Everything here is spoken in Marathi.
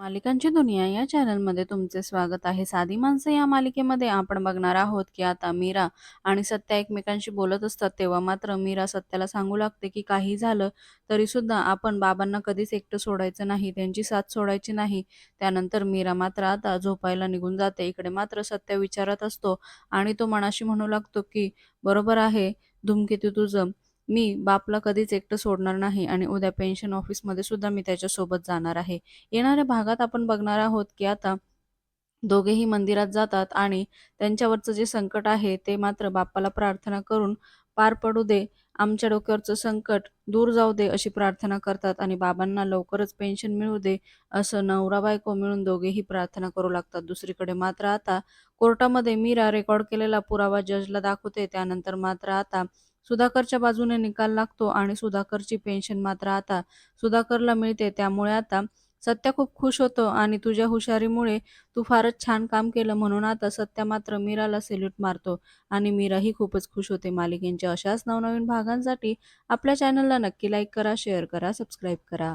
मालिकांची दुनिया या चॅनलमध्ये तुमचे स्वागत आहे. साधी माणसं या मालिकेमध्ये आपण बघणार आहोत की आता मीरा आणि सत्या एकमेकांशी बोलत असतात तेव्हा मात्र मीरा सत्याला सांगू लागते की काही झालं तरीसुद्धा आपण बाबांना कधीच एकटं सोडायचं नाही, त्यांची साथ सोडायची नाही. त्यानंतर मीरा मात्र आता झोपायला निघून जाते. इकडे मात्र सत्य विचारत असतो आणि तो मनाशी म्हणू लागतो की बरोबर आहे धूमकेतू तुझं. मी बापला कधीच एकटं सोडणार नाही आणि उद्या पेन्शन ऑफिसमध्ये सुद्धा मी त्याच्यासोबत जाणार आहे. येणाऱ्या भागात आपण बघणार आहोत की आता दोघेही मंदिरात जातात आणि त्यांच्यावरचं जे संकट आहे ते मात्र बाप्पाला प्रार्थना करून पार पडू दे, आमच्या डोक्यावरचं संकट दूर जाऊ दे अशी प्रार्थना करतात आणि बाबांना लवकरच पेन्शन मिळू दे असं नवरा बायको मिळून दोघेही प्रार्थना करू लागतात. दुसरीकडे मात्र आता कोर्टामध्ये मीरा रेकॉर्ड केलेला पुरावा जजला दाखवते. त्यानंतर मात्र आता सुधाकरच्या बाजूने निकाल लागतो आणि सुधाकरची पेन्शन मात्र आता सुधाकरला मिळते. त्यामुळे आता सत्या खूप खुश होतो आणि तुझ्या हुशारीमुळे तू फारच छान काम केलं म्हणून आता सत्या मात्र मीराला सेल्यूट मारतो आणि मीराही खूपच खुश होते. मालिकेंच्या अशाच नवनवीन भागांसाठी आपल्या चॅनलला नक्की लाईक करा, शेअर करा, सबस्क्राईब करा.